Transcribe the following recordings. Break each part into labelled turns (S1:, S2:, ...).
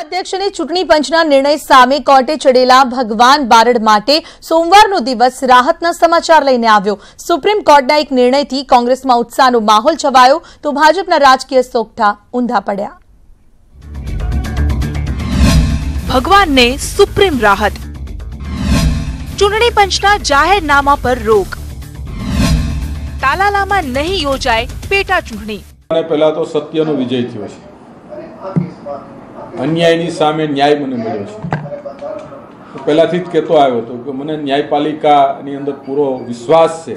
S1: અધ્યક્ષને ચૂંટણી પંચના નિર્ણય સામે કોર્ટે ચડેલા ભગવાન બારડ માટે સોમવારનો દિવસ રાહતના સમાચાર લઈને આવ્યો. સુપ્રીમ કોર્ટના એક નિર્ણયથી કોંગ્રેસમાં ઉત્સાહનો માહોલ છવાયો તો ભાજપના રાજકીય સોગઠા ઊંધા પડ્યા.
S2: ભગવાનને સુપ્રીમ રાહત. ચૂંટણી પંચના જાહેરનામા પર રોક. તાલાલામાં નહીં યોજાય પેટા ચૂંટણી.
S3: અને પહેલા તો સત્યનો વિજય થયો છે. અન્યાયની સામે ન્યાય મને મળ્યો છે. પહેલાથી જ કહેતો આવ્યો હતો કે મને ન્યાયપાલિકાની અંદર પૂરો વિશ્વાસ છે.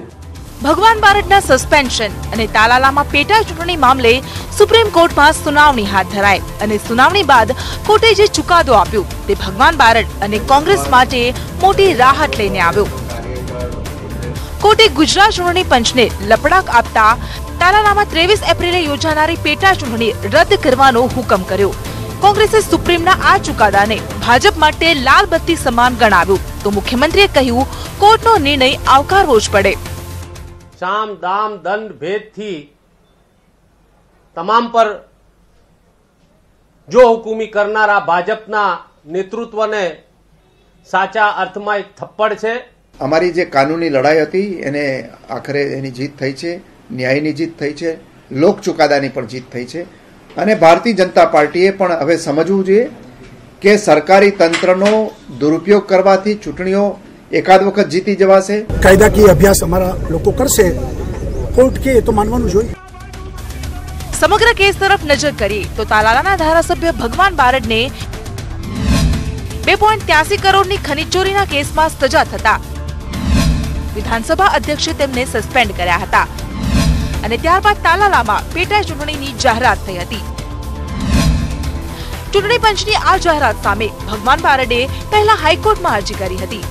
S2: ભગવાન બારડના સસ્પેન્શન અને તાલાલામાં પેટા ચૂંટણી મામલે સુપ્રીમ કોર્ટમાં સુનાવણી હાથ ધરાઈ અને સુનાવણી બાદ કોર્ટે જે ચુકાદો આપ્યો તે ભગવાન બારડ અને કોંગ્રેસ માટે મોટી રાહત લઈને આવ્યો. કોર્ટે ગુજરાત ચૂંટણી પંચને લપડાક આપતા તાલાલામાં ત્રેવીસ એપ્રિલે યોજાનારી પેટા ચૂંટણી રદ કરવાનો હુકમ કર્યો. કોંગ્રેસે સુપ્રીમના આ ચુકાદાને ભાજપ માટે લાલ બત્તી સમાન ગણાવ્યું. તો મુખ્યમંત્રીએ કહ્યું કોર્ટનો નિર્ણય આવકારવો જ પડે.
S4: સામ દામ દંડ ભેદથી તમામ પર જો હુકુમી કરનારા ભાજપના નેતૃત્વને સાચા અર્થમાં એક થપ્પડ છે.
S5: અમારી જે કાનૂની લડાઈ હતી એને આખરે એની જીત થઈ છે ન્યાયની જીત થઈ છે લોક ચુકાદાની પણ જીત થઈ છે. અને ભારતીય જનતા પાર્ટીએ પણ હવે સમજવું જોઈએ કે સરકારી તંત્રનો દુરુપયોગ કરવાથી ચૂંટણીઓ એકાદ વખત જીતી જવાશે.
S6: કાયદાકીય અભ્યાસ અમારા લોકો કરશે. કોર્ટ કે એ તો માનવાનું જોઈએ.
S2: સમગ્ર કેસ તરફ નજર કરીએ તો તાલાલાના ધારાસભ્ય ભગવાન બારડને બે પોઈન્ટ ત્યાસી કરોડની ખનીજ ચોરીના કેસમાં સજા થતા વિધાનસભા અધ્યક્ષે તેમને સસ્પેન્ડ કર્યા હતા. અને ત્યારબાદ તાલાલામાં પેટા ચૂંટણીની જાહેરાત થઈ હતી. ચૂંટણી પંચની આ જાહેરાત સામે ભગવાન બારડે પહેલા હાઈકોર્ટમાં અરજી કરી હતી.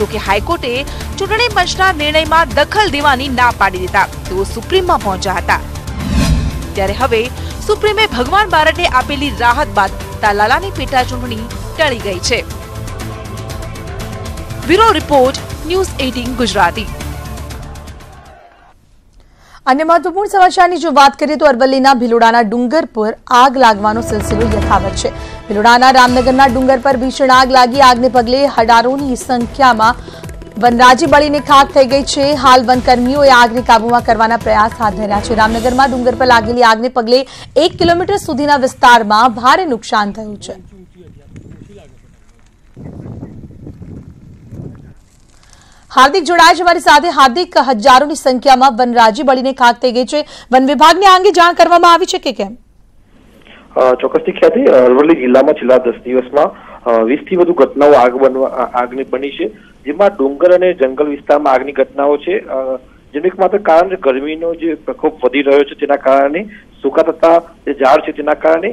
S2: જોકે હાઈકોર્ટે ચૂંટણી પંચના નિર્ણયમાં દખલ દેવાની ના પાડી દીધા. તેઓ સુપ્રીમમાં પહોંચ્યા હતા. ત્યારે હવે સુપ્રીમે ભગવાન બારડને આપેલી રાહત બાદ તાલાલાની પેટા ચૂંટણી ટળી ગઈ છે. Bureau report news eighteen Gujarati.
S1: અન્ય મહત્વપૂર્ણ સમાચારની જો વાત કરીએ તો અરવલ્લીના ભિલોડાના ડુંગર પર આગ લાગવાનો સિલસિલો યથાવત છે. ભિલોડાના રામનગરના ડુંગર પર ભીષણ આગ લાગી. આગને પગલે હડારોની સંખ્યામાં વનરાજી બળીને ખાક થઈ ગઈ છે. હાલ વનકર્મીઓએ આગને કાબૂમાં કરવાના પ્રયાસ હાથ ધર્યા છે. રામનગરમાં ડુંગર પર લાગેલી આગને પગલે એક કિલોમીટર સુધીના વિસ્તારમાં ભારે નુકસાન થયું છે. હાર્દિક જોડાયા છે અમારી સાથે. હાર્દિક, હજારોની સંખ્યામાં વનરાજી બળીને ખાક થઈ ગઈ છે. વન વિભાગને આ અંગે જાણ કરવામાં આવી છે કે કેમ?
S7: ચોક્કસથી ખ્યાતિ. અરવલ્લી જિલ્લામાં છેલ્લા દસ દિવસમાં વીસથી વધુ ઘટનાઓ આગ બનવા આગની બની છે. જેમાં ડુંગર અને જંગલ વિસ્તારમાં આગની ઘટનાઓ છે. જેનું એકમાત્ર કારણ ગરમીનો જે પ્રકોપ વધી રહ્યો છે તેના કારણે સૂકા થતા જે ઝાડ છે તેના કારણે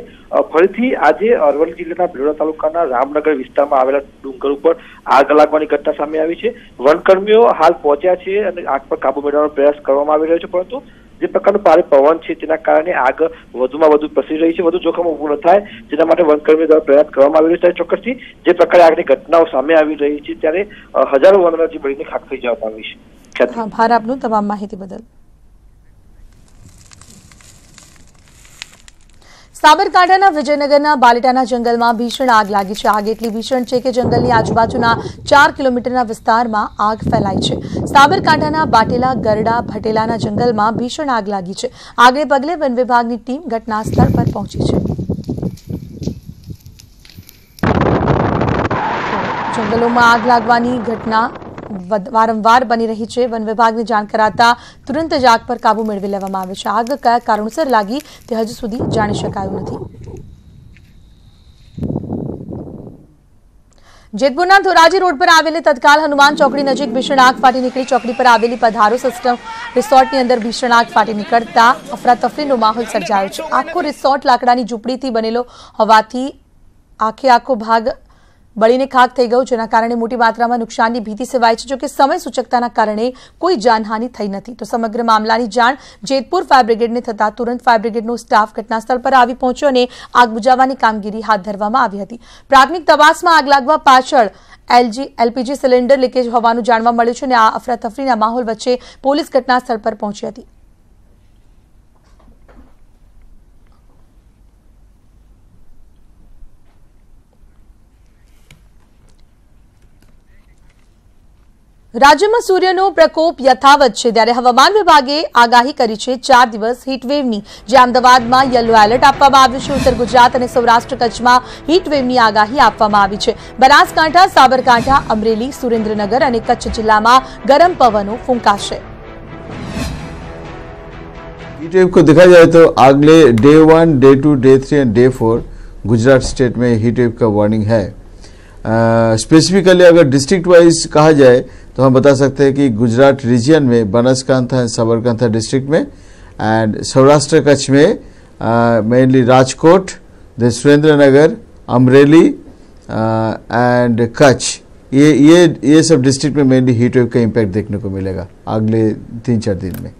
S7: ફરીથી આજે અરવલ્લી જિલ્લાના ભિલોડા તાલુકાના રામનગર વિસ્તારમાં આવેલા ડુંગર ઉપર આગ લાગવાની ઘટના સામે આવી છે. વનકર્મીઓ હાલ પહોંચ્યા છે અને આગ પર કાબુ મેળવવાનો પ્રયાસ કરવામાં આવી રહ્યો છે, પરંતુ જે પ્રકારનું ભારે પવન છે તેના કારણે આગ વધુમાં વધુ પ્રસરી રહી છે, વધુ જોખમ ઉભું ન થાય. જેના માટે વનકર્મીઓ દ્વારા પ્રયાસ કરવામાં આવી રહ્યો છે. ચોક્કસથી જે પ્રકારે આગની ઘટનાઓ સામે આવી રહી છે, ત્યારે હજારો વનરાજી બળીને ખાખ થઈ જવામાં આવી છે.
S1: આભાર આપનું તમામ માહિતી બદલ સાબરકાંઠાના વિજયનગરના બાલેટાના જંગલમાં ભીષણ આગ લાગી છે આગ એટલી ભીષણ છે કે જંગલની આજુબાજુના ચાર કિલોમીટરના વિસ્તારમાં આગ ફેલાઈ છે. સાબરકાંઠાના બાટેલા, ગરડા, ભટેલાના જંગલમાં ભીષણ આગ લાગી છે. આગને પગલે વન વિભાગની ટીમ ઘટના સ્થળ પર પહોંચી છે. જંગલોમાં આગ લાગવાની ઘટના વારંવાર બની રહી છે. વન વિભાગને જાણ કરાતા તુરંત જ આગ પર કાબુ મેળવી લેવામાં આવે છે. આગ કયા કારણોસર લાગી તે હજુ સુધી જાણી શકાયું નથી. જેતપુરના ધોરાજી રોડ પર આવેલી તત્કાલ હનુમાન ચોકડી નજીક ભીષણ આગ ફાટી નીકળી. ચોકડી પર આવેલી પધારો સિસ્ટમ રિસોર્ટની અંદર ભીષણ આગ ફાટી નીકળતા અફરાતફરીનો માહોલ સર્જાયો છે. આખો રિસોર્ટ લાકડાની ઝૂંપડીથી બનેલો હોવાથી આખે આખો ભાગ બળીને ખાક થઈ ગયું જેના કારણે મોટી માત્રામાં નુકસાનની ભીતિ સેવાય છે. જોકે સમય સૂચકતાના કારણે કોઈ જાનહાનિ થઈ નથી. તો સમગ્ર મામલાની જાણ જેતપુર ફાયર બ્રિગેડને થતા તુરંત ફાયર બ્રિગેડનો સ્ટાફ ઘટનાસ્થળ પર આવી પહોંચ્યો અને આગ બુજાવવાની કામગીરી હાથ ધરવામાં આવી હતી. પ્રાથમિક તપાસમાં આગ લાગવા પાછળ એલજી, એલપીજી સિલિન્ડર લીકેજ હોવાનું જાણવા મળ્યું છે અને આ અફરાતફરીના માહોલ વચ્ચે પોલીસ ઘટનાસ્થળ પર પહોંચી હતી. રાજ્યમાં સૂર્યનો પ્રકોપ યથાવત છે ત્યારે હવામાન વિભાગે આગાહી કરી છે ચાર દિવસ હીટવેવની જે અમદાવાદમાં યલો એલર્ટ આપવામાં આવ્યું છે ઉત્તર ગુજરાત અને સૌરાષ્ટ્ર કચ્છમાં હીટવેવની આગાહી આપવામાં આવી છે બનાસકાંઠા સાબરકાંઠા અમરેલી સુરેન્દ્રનગર અને કચ્છ જિલ્લામાં ગરમ પવનો ફૂંકાશે
S8: हीट वेव को देखा जाए तो अगले day one day two day three and day four Gujarat state में हीट वेव का वार्निंग है स्पेसिफिकली अगर डिस्ट्रिक्ट वाइज कहा जाए तो हम बता सकते हैं कि गुजरात रीजन में बनासकांठा एंड साबरकांठा डिस्ट्रिक्ट में एंड सौराष्ट्र कच्छ में मेनली राजकोट दे सुरेंद्र नगर अमरेली एंड कच्छ। ये ये ये सब डिस्ट्रिक्ट में मेनली हीट वेव का इम्पैक्ट देखने को मिलेगा अगले तीन चार दिन में।